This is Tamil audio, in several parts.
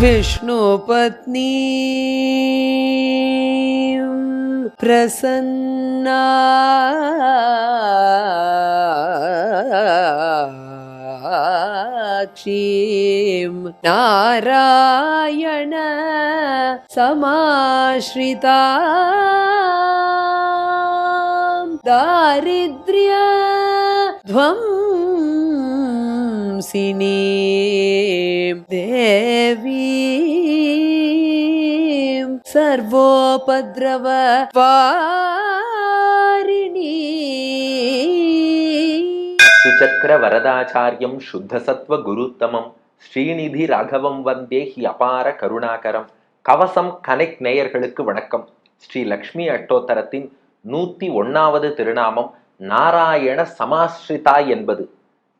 विष्णुपत्नी प्रसन्ना। नारायण समाश्रिता दारिद्र्य ध्वंसिनीं देवीं सर्वोपद्रव वारिणी சுச்சக்கர வரதாச்சாரியம் சுத்தசத்வ குருத்தமம் ஸ்ரீநிதி ராகவம் வந்தே ஹி அபார கருணாகரம் கவசம் கனெக்ட் நேயர்களுக்கு வணக்கம் ஸ்ரீ லக்ஷ்மி அட்டோத்தரத்தின் நூத்தி ஒன்னாவது திருநாமம் நாராயண சமாஸ்ரிதா என்பது.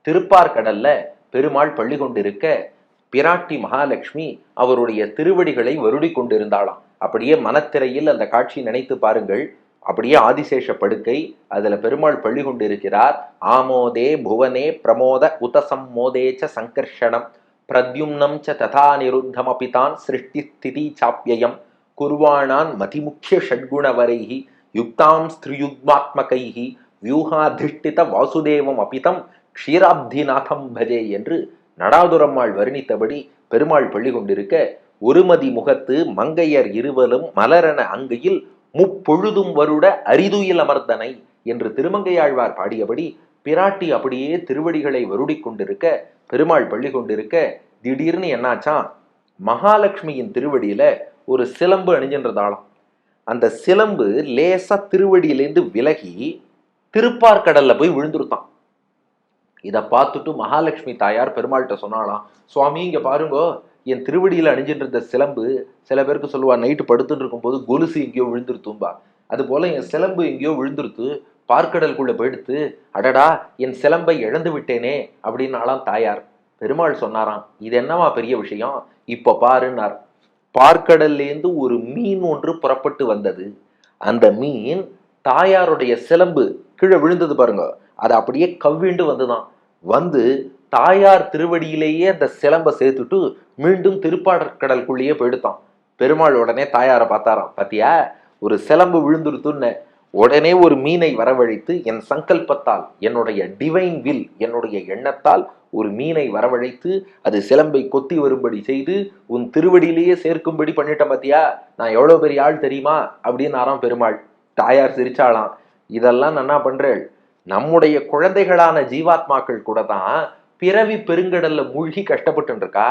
திருப்பார்கடல்ல பெருமாள் பள்ளி கொண்டிருக்க பிராட்டி மகாலட்சுமி அவருடைய திருவடிகளை வருடி கொண்டிருந்தாளாம். அப்படியே மனத்திரையில் அந்த காட்சி நினைத்து பாருங்கள். அப்படியே ஆதிசேஷ படுக்கை அதுல பெருமாள் பள்ளி கொண்டிருக்கிறார். ஆமோதே புவனே பிரமோத உதசம் மோதேச்ச சங்கர்ஷணம். பிரத்யும்னம் ச ததா நிருத்தமபிதான் சிருஷ்டி ஸ்திதி சாப்பியம் குர்வாணான் மதிமுக்கிய ஷட்குணவரைகி யுக்தாம் ஸ்திரியுக்மாத்மகைஹி வியூகாதிஷ்டித வாசுதேவம் அபிதம் க்ஷீராப்திநாதம் பஜே என்று நடாதுரம்மாள் வர்ணித்தபடி பெருமாள் பள்ளி கொண்டிருக்க ஒருமதி முகத்து மங்கையர் இருவலும் மலரன அங்கையில் முப்பொழுதும் வருட அரிதுயில் அமர்ந்தனை என்று திருமங்கையாழ்வார் பாடியபடி பிராட்டி அப்படியே திருவடிகளை வருடி கொண்டிருக்க பெருமாள் பள்ளி கொண்டிருக்க திடீர்னு என்னாச்சாம் மகாலட்சுமியின் திருவடியில ஒரு சிலம்பு அணிஞ்சின்றதாளாம். அந்த சிலம்பு லேசா திருவடியிலேருந்து விலகி திருப்பார்கடல்ல போய் விழுந்துருத்தான். இதை பார்த்துட்டு மகாலட்சுமி தாயார் பெருமாள்கிட்ட சொன்னாலாம் சுவாமி இங்க பாருங்க என் திருவடியில் அணிஞ்சிட்டு இருந்த சிலம்பு சில பேருக்கு சொல்லுவா நைட்டு படுத்துட்டு இருக்கும்போது கொலுசு எங்கேயோ விழுந்துருத்தும்பா. அது போல என் சிலம்பு எங்கேயோ விழுந்துருத்து பார்க்கடலுக்குள்ள போயிடுத்து அடடா என் சிலம்பை இழந்து விட்டேனே அப்படின்னாலாம் தாயார். பெருமாள் சொன்னாராம் இது என்னவா பெரிய விஷயம்? இப்போ பாருன்னார். பார்க்கடல்லேருந்து ஒரு மீன் ஒன்று புறப்பட்டு வந்தது. அந்த மீன் தாயாருடைய சிலம்பு கீழே விழுந்தது பாருங்க. அது அப்படியே கவ்விண்டு வந்துதான். வந்து தாயார் திருவடியிலேயே அந்த சிலம்பை சேர்த்துட்டு மீண்டும் திருப்பாடற்கடலுக்குள்ளேயே போயிடுத்தான் பெருமாள் உடனே தாயாரை பார்த்தாராம். பாத்தியா? ஒரு சிலம்பு விழுந்துருத்துன்னு. உடனே ஒரு மீனை வரவழைத்து என் சங்கல்பத்தால் என்னுடைய டிவைன் வில் என்னுடைய எண்ணத்தால் ஒரு மீனை வரவழைத்து அது சிலம்பை கொத்தி வரும்படி செய்து உன் திருவடியிலேயே சேர்க்கும்படி பண்ணிட்டேன் பாத்தியா? நான் எவ்வளோ பெரிய ஆள் தெரியுமா? அப்படின்னு ஆறாம் பெருமாள் தாயார் சிரிச்சாளாம். இதெல்லாம் நான் என்ன பண்றேன் நம்முடைய குழந்தைகளான ஜீவாத்மாக்கள் கூட தான் பிறவி பெருங்கடல்ல மூழ்கி கஷ்டப்பட்டு இருக்கா?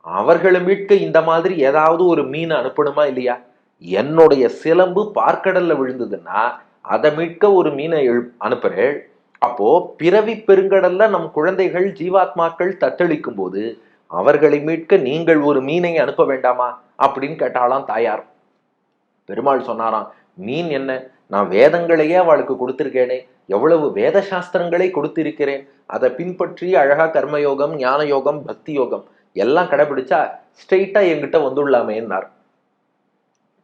அவர்களை மீட்க இந்த மாதிரி ஏதாவது ஒரு மீனை அனுப்பணுமா இல்லையா? என்னுடைய சிலம்பு பார்க்கடல்ல விழுந்ததுன்னா அதை மீட்க ஒரு மீனை எழு அனுப்புறேள். அப்போ பிறவி பெருங்கடல்ல நம் குழந்தைகள் ஜீவாத்மாக்கள் தத்தளிக்கும் போது அவர்களை மீட்க நீங்கள் ஒரு மீனை அனுப்ப வேண்டாமா? அப்படின்னு கேட்டாலாம் தாயார். பெருமாள் சொன்னாராம் மீன் என்ன? நான் வேதங்களையே அவளுக்கு கொடுத்திருக்கேனே. எவ்வளவு வேத சாஸ்திரங்களை கொடுத்திருக்கிறேன். அதை பின்பற்றி அழகா கர்மயோகம் ஞான யோகம் பக்தி யோகம் எல்லாம் கடைபிடிச்சா ஸ்ட்ரெயிட்டா எங்கிட்ட வந்துள்ளாமேன்னார்.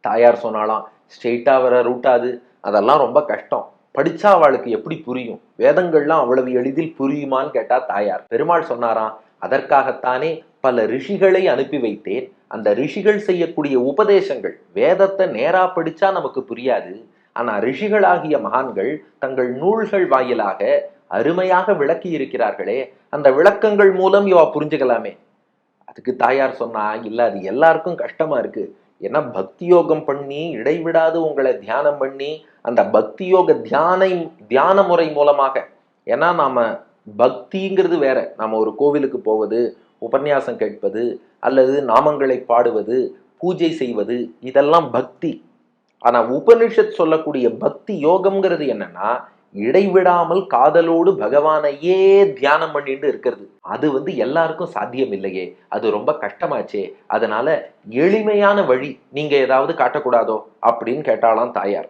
தாயார் சொன்னாலாம் ஸ்ட்ரெயிட்டா வர ரூட்டாது அதெல்லாம் ரொம்ப கஷ்டம். படிச்சா அவளுக்கு எப்படி புரியும்? வேதங்கள்லாம் அவ்வளவு எளிதில் புரியுமான்னு கேட்டா தாயார். பெருமாள் சொன்னாராம் அதற்காகத்தானே பல ரிஷிகளை அனுப்பி வைத்தேன். அந்த ரிஷிகள் செய்யக்கூடிய உபதேசங்கள் வேதத்தை நேரா படிச்சா நமக்கு புரியாது. ஆனா ரிஷிகளாகிய மகான்கள் தங்கள் நூல்கள் வாயிலாக அருமையாக விளக்கி இருக்கிறார்களே. அந்த விளக்கங்கள் மூலம் இவா புரிஞ்சுக்கலாமே. அதுக்கு தாயார் சொன்னா இல்ல அது எல்லாருக்கும் கஷ்டமா இருக்கு. ஏன்னா பக்தி யோகம் பண்ணி இடைவிடாது உங்களை தியானம் பண்ணி அந்த பக்தி யோக தியானை தியான முறை மூலமாக. ஏன்னா நாம் பக்திங்கிறது வேற. நாம் ஒரு கோவிலுக்கு போவது உபன்யாசம் கேட்பது அல்லது நாமங்களை பாடுவது பூஜை செய்வது இதெல்லாம் பக்தி. ஆனால் உபனிஷத் சொல்லக்கூடிய பக்தி யோகம்ங்கிறது என்னன்னா இடைவிடாமல் காதலோடு பகவானையே தியானம் பண்ணிட்டு இருக்கிறது. அது வந்து எல்லாருக்கும் சாத்தியம் இல்லையே. அது ரொம்ப கஷ்டமாச்சே. அதனால எளிமையான வழி நீங்க ஏதாவது காட்டக்கூடாதோ அப்படின்னு கேட்டாலாம் தாயார்.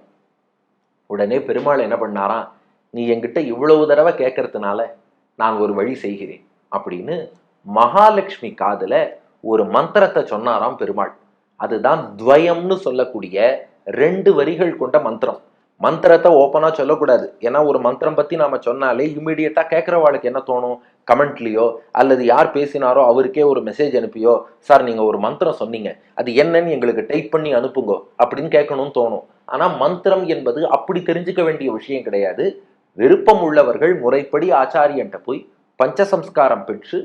உடனே பெருமாள் என்ன பண்ணாராம்? நீ என்கிட்ட இவ்வளவு தடவை கேட்கறதுனால நான் ஒரு வழி செய்கிறேன் அப்படின்னு மகாலட்சுமி காதுல ஒரு மந்திரத்தை சொன்னாராம் பெருமாள். அதுதான் துவயம்னு சொல்லக்கூடிய ரெண்டு வரிகள் கொண்ட மந்திரம். மந்திரத்தை ஓப்பனாக சொல்லக்கூடாது. ஏன்னா ஒரு மந்திரம் பற்றி நாம் சொன்னாலே இம்மிடியட்டா கேட்குறவாளுக்கு என்ன தோணும்? கமெண்ட்லேயோ அல்லது யார் பேசினாரோ அவருக்கே ஒரு மெசேஜ் அனுப்பியோ சார் நீங்கள் ஒரு மந்திரம் சொன்னீங்க. அது என்னன்னு எங்களுக்கு டைப் பண்ணி அனுப்புங்க அப்படின்னு கேட்கணும்னு தோணும். ஆனால் மந்திரம் என்பது அப்படி தெரிஞ்சுக்க வேண்டிய விஷயம் கிடையாது. விருப்பம் உள்ளவர்கள் முறைப்படி ஆச்சாரியன்ட்ட போய் பஞ்சசம்ஸ்காரம் பெற்று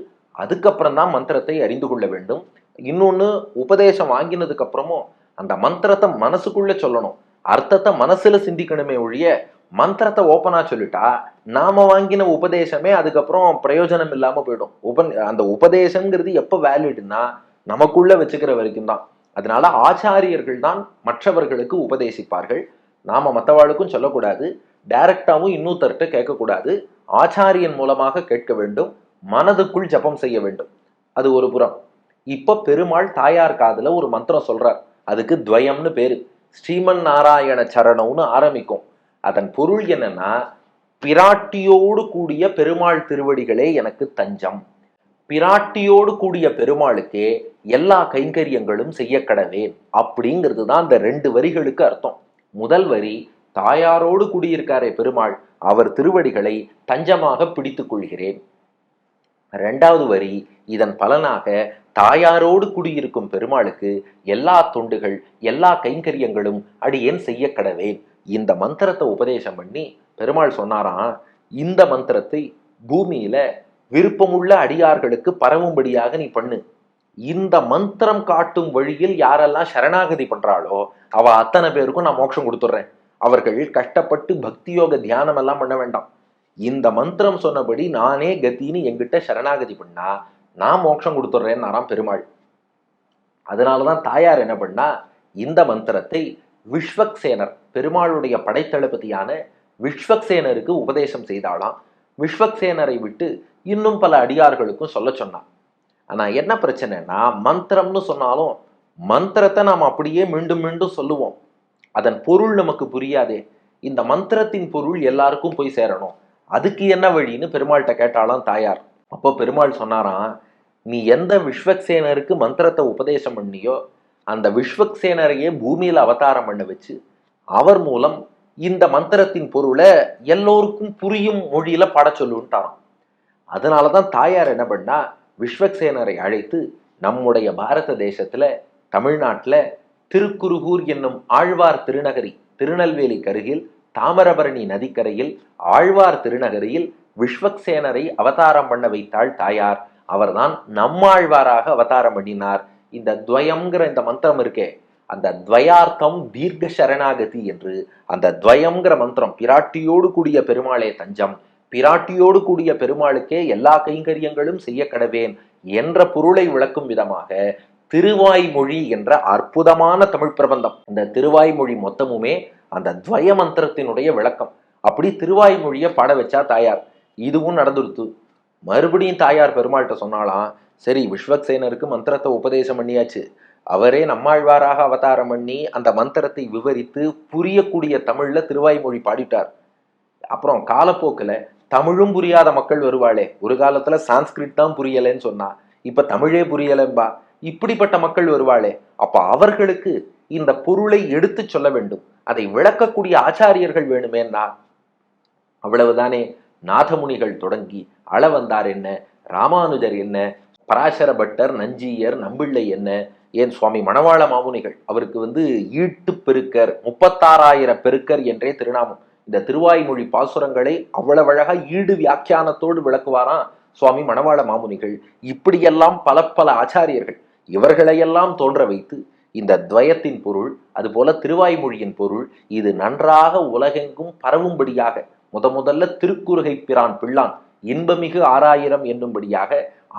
அதுக்கப்புறம் தான் மந்திரத்தை அறிந்து கொள்ள வேண்டும். இன்னொன்று உபதேசம் வாங்கினதுக்கப்புறமும் அந்த மந்திரத்தை மனசுக்குள்ளே சொல்லணும். அர்த்தத்தை மனசுல சிந்திக்கணுமே ஒழிய மந்திரத்தை ஓப்பனா சொல்லிட்டா நாம வாங்கின உபதேசமே அதுக்கப்புறம் பிரயோஜனம் இல்லாம போயிடும். உப அந்த உபதேசங்கிறது எப்ப வேலிடுனா நமக்குள்ள வச்சுக்கிற வரைக்கும் தான். அதனால ஆச்சாரியர்கள் தான் மற்றவர்களுக்கு உபதேசிப்பார்கள். நாம மற்றவாளுக்கும் சொல்லக்கூடாது டைரக்டாவும் இன்னொருத்தர்கிட்ட கேட்கக்கூடாது. ஆச்சாரியன் மூலமாக கேட்க வேண்டும் மனதுக்குள் ஜபம் செய்ய வேண்டும். அது ஒரு புறம். இப்ப பெருமாள் தாயார் காதுல ஒரு மந்திரம் சொல்றார். அதுக்கு துவயம்னு பேரு. ஸ்ரீமன் நாராயண சரணம்னு ஆரம்பிக்கும். அதன் பொருள் என்னன்னா பிராட்டியோடு கூடிய பெருமாள் திருவடிகளே எனக்கு தஞ்சம். பிராட்டியோடு கூடிய பெருமாளுக்கே எல்லா கைங்கரியங்களும் செய்ய கடவேன் அப்படிங்கிறது தான் அந்த ரெண்டு வரிகளுக்கு அர்த்தம். முதல் வரி தாயாரோடு கூடியிருக்காரே பெருமாள் அவர் திருவடிகளை தஞ்சமாக பிடித்துக் கொள்கிறேன். ரெண்டாவது வரி இதன் பலனாக தாயாரோடு குடியிருக்கும் பெருமாளுக்கு எல்லா தொண்டுகள் எல்லா கைங்கரியங்களும் அடியேன் செய்ய கடவேன். இந்த மந்திரத்தை உபதேசம் பண்ணி பெருமாள் சொன்னாராம் இந்த மந்திரத்தை பூமியில விருப்பமுள்ள அடியார்களுக்கு பரவும்படியாக நீ பண்ணு. இந்த மந்திரம் காட்டும் வழியில் யாரெல்லாம் சரணாகதி பண்றாளோ அவ அத்தனை பேருக்கும் நான் மோட்சம் கொடுத்துட்றேன். அவர்கள் கஷ்டப்பட்டு பக்தியோக தியானம் எல்லாம் பண்ண வேண்டாம். இந்த மந்திரம் சொன்னபடி நானே கத்தின்னு என்கிட்ட சரணாகதி பண்ணா நான் மோட்சம் கொடுத்துட்றேன்னாராம் பெருமாள். அதனால தான் தாயார் என்ன பண்ணா இந்த மந்திரத்தை விஸ்வக்சேனர் பெருமாளுடைய படைத்தளபதியான விஸ்வக்சேனருக்கு உபதேசம் செய்தாலாம் விஸ்வக்சேனரை விட்டு இன்னும் பல அடியார்களுக்கும் சொல்ல சொன்னான். ஆனால் என்ன பிரச்சனைனா மந்திரம்னு சொன்னாலும் மந்திரத்தை நாம் அப்படியே மீண்டும் மீண்டும் சொல்லுவோம். அதன் பொருள் நமக்கு புரியாதே. இந்த மந்திரத்தின் பொருள் எல்லாருக்கும் போய் சேரணும். அதுக்கு என்ன வழின்னு பெருமாள்கிட்ட கேட்டாலாம் தாயார். அப்போ பெருமாள் சொன்னாராம் நீ எந்த விஸ்வக்சேனருக்கு மந்திரத்தை உபதேசம் பண்ணியோ அந்த விஸ்வக்சேனரையே பூமியில் அவதாரம் பண்ண வச்சு அவர் மூலம் இந்த மந்திரத்தின் பொருளை எல்லோருக்கும் புரியும் மொழியில பாட சொல்லுன்ட்டாராம். அதனாலதான் தாயார் என்ன பண்ணா விஸ்வக்சேனரை அழைத்து நம்முடைய பாரத தேசத்துல தமிழ்நாட்டில் திருக்குருகூர் என்னும் ஆழ்வார் திருநகரி திருநெல்வேலி கருகில் தாமிரபரணி நதிக்கரையில் ஆழ்வார் திருநகரியில் விஸ்வக்சேனரை அவதாரம் பண்ண வைத்தாள் தாயார். அவர்தான் நம்மாழ்வாராக அவதாரம் பண்ணினார். இந்த துவயம்ங்கிற இந்த மந்திரம் இருக்கே அந்த துவயார்த்தம் தீர்க்க சரணாகதி என்று அந்த துவயம்ங்கிற மந்திரம் பிராட்டியோடு கூடிய பெருமாளே தஞ்சம் பிராட்டியோடு கூடிய பெருமாளுக்கே எல்லா கைங்கரியங்களும் செய்ய கடவேன் என்ற பொருளை விளக்கும் விதமாக திருவாய்மொழி என்ற அற்புதமான தமிழ் பிரபந்தம். இந்த திருவாய்மொழி மொத்தமுமே அந்த துவய மந்திரத்தினுடைய விளக்கம். அப்படி திருவாய்மொழியை பாட வச்சா தாயார். இதுவும் நடந்துருத்து. மறுபடியும் தாயார் பெருமாள்கிட்ட சொன்னாலாம் சரி விஸ்வக்சேனருக்கு மந்திரத்தை உபதேசம் பண்ணியாச்சு. அவரே நம்மாழ்வாராக அவதாரம் பண்ணி அந்த மந்திரத்தை விவரித்து புரியக்கூடிய தமிழ்ல திருவாய்மொழி பாடிட்டார். அப்புறம் காலப்போக்கில் தமிழும் புரியாத மக்கள் வருவாளே. ஒரு காலத்துல சான்ஸ்கிரிட் தான் புரியலைன்னு சொன்னா இப்ப தமிழே புரியலம்பா. இப்படிப்பட்ட மக்கள் வருவாளே. அப்ப அவர்களுக்கு இந்த பொருளை எடுத்து சொல்ல வேண்டும். அதை விளக்கக்கூடிய ஆச்சாரியர்கள் வேணுமேன்னா அவ்வளவுதானே. நாதமுனிகள் தொடங்கி அளவந்தார் என்ன? ராமானுஜர் என்ன? பராசர பட்டர் நஞ்சியர் நம்பிள்ளை என்ன? ஏன் சுவாமி மணவாள மாமுனிகள்? அவருக்கு வந்து ஈட்டு பெருக்கர் முப்பத்தாறாயிரம் பெருக்கர் என்றே திருநாமம். இந்த திருவாய்மொழி பாசுரங்களை அவ்வளவழகா ஈடு வியாக்கியானத்தோடு விளக்குவாராம் சுவாமி மணவாள மாமுனிகள். இப்படியெல்லாம் பல பல ஆச்சாரியர்கள். இவர்களையெல்லாம் தோன்ற வைத்து இந்த துவயத்தின் பொருள் அதுபோல திருவாய்மொழியின் பொருள் இது நன்றாக உலகெங்கும் பரவும்படியாக முத முதல்ல திருக்குறுகை பிரான் பிள்ளான் இன்பமிகு ஆறாயிரம் என்னும்படியாக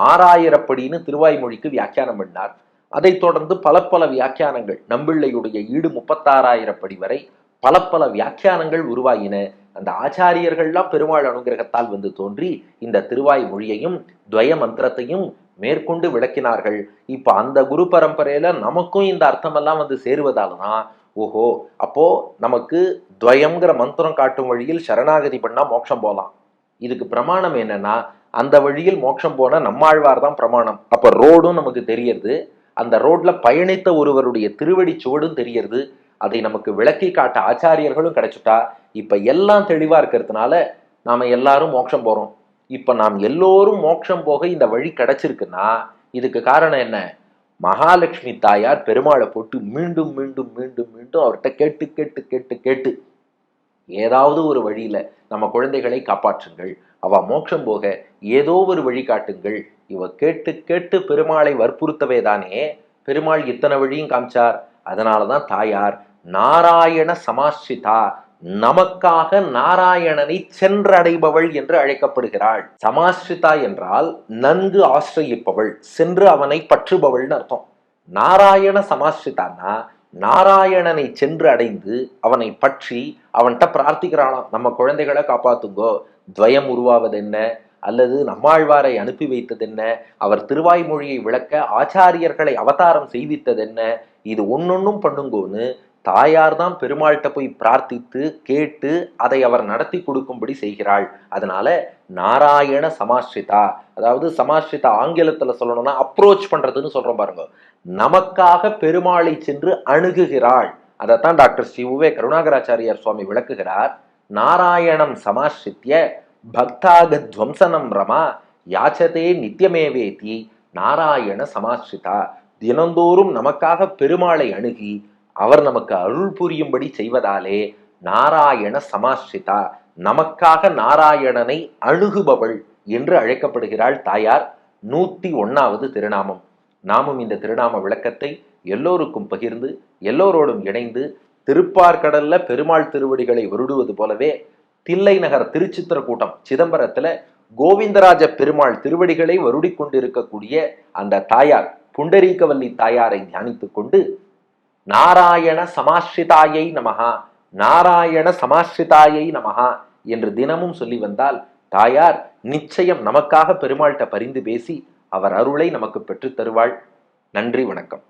ஆறாயிரப்படின்னு திருவாய்மொழிக்கு வியாக்கியானம் பண்ணார். அதைத் தொடர்ந்து பல பல வியாக்கியானங்கள் நம்பிள்ளையுடைய ஈடு முப்பத்தாறாயிரப்படி வரை பல பல வியாக்கியானங்கள் உருவாகின. அந்த ஆச்சாரியர்கள்லாம் பெருமாள் அனுகிரகத்தால் வந்து தோன்றி இந்த திருவாய் மொழியையும் துவய மந்திரத்தையும் மேற்கொண்டு விளக்கினார்கள். இப்ப அந்த குரு பரம்பரையில நமக்கும் இந்த அர்த்தமெல்லாம் வந்து சேருவதால தான் ஓஹோ அப்போ நமக்கு துவயம்ங்கிற மந்திரம் காட்டும் வழியில் சரணாகதி பண்ணா மோட்சம் போகலாம் இதுக்கு பிரமாணம் என்னன்னா அந்த வழியில் மோட்சம் போன நம்மாழ்வார் தான் பிரமாணம். அப்ப ரோடும் நமக்கு தெரியறது அந்த ரோட்ல பயணித்த ஒருவருடைய திருவடி சுவடும் தெரியறது அதை நமக்கு விளக்கி காட்ட ஆச்சாரியர்களும் கிடைச்சுட்டா இப்ப எல்லாம் தெளிவா இருக்கிறதுனால நாம எல்லாரும் மோட்சம் போறோம். இப்ப நாம் எல்லோரும் மோட்சம் போக இந்த வழி கிடைச்சிருக்குன்னா இதுக்கு காரணம் என்ன? மகாலட்சுமி தாயார் பெருமாளை போட்டு மீண்டும் மீண்டும் மீண்டும் மீண்டும் அவர்கிட்ட கேட்டு கேட்டு கேட்டு கேட்டு ஏதாவது ஒரு வழியில நம்ம குழந்தைகளை காப்பாற்றுங்கள். அவ மோட்சம் போக ஏதோ ஒரு வழி காட்டுங்கள். இவ கேட்டு கேட்டு பெருமாளை வற்புறுத்தவே தானே. பெருமாள் இத்தனை வழியும் காமிச்சார். அதனாலதான் தாயார் நாராயண சமாஸ்ரிதா. நமக்காக நாராயணனை சென்றடைபவள் என்று அழைக்கப்படுகிறாள். சமாஸ்ரிதா என்றால் நன்கு ஆசிரயிப்பவள் சென்று அவனை பற்றுபவள்னு அர்த்தம். நாராயண சமாஸ்ரிதான்னா நாராயணனை சென்று அடைந்து அவனை பற்றி அவன்கிட்ட பிரார்த்திக்கிறானாம் நம்ம குழந்தைகளை காப்பாத்துங்கோ துவயம் உருவாவது என்ன அல்லது நம்மாழ்வாரை அனுப்பி வைத்தது என்ன அவர் திருவாய்மொழியை விளக்க ஆச்சாரியர்களை அவதாரம் செய்வித்தது என்ன இது ஒன்னொன்னும் பண்ணுங்கோன்னு தாயார் தான் பெருமாள்கிட்ட போய் பிரார்த்தித்து கேட்டு அதை அவர் நடத்தி கொடுக்கும்படி செய்கிறாள். அதனால நாராயண சமாஸ்ரிதா. அதாவது சமாஸ்ரிதா ஆங்கிலத்தில் சொல்லணும்னா அப்ரோச் பண்றதுன்னு சொல்றோம் பாருங்க. நமக்காக பெருமாளை சென்று அணுகுகிறாள். அதைத்தான் டாக்டர் ஸ்ரீ உவே கருணாகராச்சாரியார் சுவாமி விளக்குகிறார். நாராயணம் சமாஸ்ரித்ய பக்தாக துவம்சனம் ரமா யாச்சதே நித்தியமேவேதி நாராயண சமாஸ்ரிதா. தினந்தோறும் நமக்காக பெருமாளை அணுகி அவர் நமக்கு அருள் புரியும்படி செய்வதாலே நாராயண சமாஸ்ரிதா. நமக்காக நாராயணனை அணுகுபவள் என்று அழைக்கப்படுகிறாள் தாயார் நூத்தி ஒன்னாவது திருநாமம். நாமும் இந்த திருநாம விளக்கத்தை எல்லோருக்கும் பகிர்ந்து எல்லோரோடும் இணைந்து திருப்பார்கடல்ல பெருமாள் திருவடிகளை வருடுவது போலவே தில்லை நகர் திருச்சித்திர கூட்டம் சிதம்பரத்துல கோவிந்தராஜ பெருமாள் திருவடிகளை வருடிக் கொண்டிருக்கக்கூடிய அந்த தாயார் புண்டரீகவல்லி தாயாரை தியானித்துக் கொண்டு நாராயண சமாஸ்ரிதாயை நமகா நாராயண சமாஸ்ரிதாயை நமகா என்று தினமும் சொல்லி வந்தால் தாயார் நிச்சயம் நமக்காக பெருமாள்கிட்ட பரிந்து பேசி அவர் அருளை நமக்கு பெற்றுத் தருவாள். நன்றி வணக்கம்.